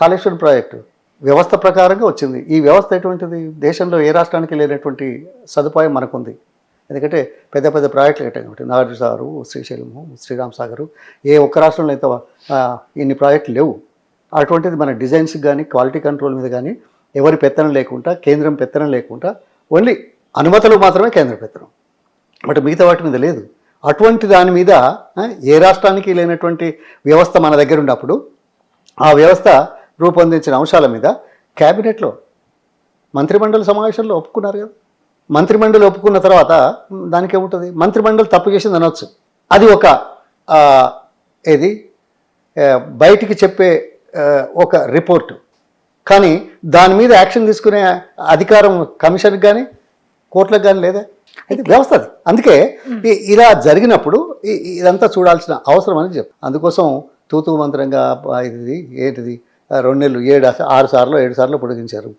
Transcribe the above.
Kaleshwaram project వ్యవస్థ ప్రకారంగా వచ్చింది. ఈ వ్యవస్థ ఎటువంటిది? దేశంలో ఏ రాష్ట్రానికి లేనటువంటి సదుపాయం మనకుంది. ఎందుకంటే పెద్ద పెద్ద ప్రాజెక్టులు కట్టాయి కాబట్టి నాగార్జున సాగరు శ్రీశైలము శ్రీరామ్ సాగరు ఏ ఒక్క రాష్ట్రంలో అయితే ఇన్ని ప్రాజెక్టులు లేవు. అటువంటిది మన డిజైన్స్కి కానీ క్వాలిటీ కంట్రోల్ మీద కానీ ఎవరి పెత్తనం లేకుండా కేంద్రం పెత్తనం లేకుండా ఓన్లీ అనుమతులు మాత్రమే కేంద్ర పెత్తనం. బట్ మిగతా వాటి మీద లేదు. అటువంటి దాని మీద ఏ రాష్ట్రానికి లేనటువంటి వ్యవస్థ మన దగ్గర ఉన్నప్పుడు ఆ వ్యవస్థ రూపొందించిన అంశాల మీద క్యాబినెట్లో మంత్రిమండలి సమావేశంలో ఒప్పుకున్నారు కదా. మంత్రిమండలి ఒప్పుకున్న తర్వాత మ్, దానికి ఏముంటుంది మంత్రిమండలి తప్పు చేసింది అనొచ్చు. అది ఒక ఏది? బయటికి చెప్పే ఒక రిపోర్టు. కానీ దాని మీద యాక్షన్ తీసుకునే అధికారం కమిషన్కి కానీ కోర్టులకు కానీ లేదా? ఇది వ్యవస్థ అది. అందుకే ఇలా జరిగినప్పుడు ఇదంతా చూడాల్సిన అవసరం అని చెప్ అందుకోసం తూతూ మంత్రంగా ఇది ఏంటిది? రెండు నెలలు ఏడు ఆరు సార్లు ఏడు సార్లు పొడిగించారు.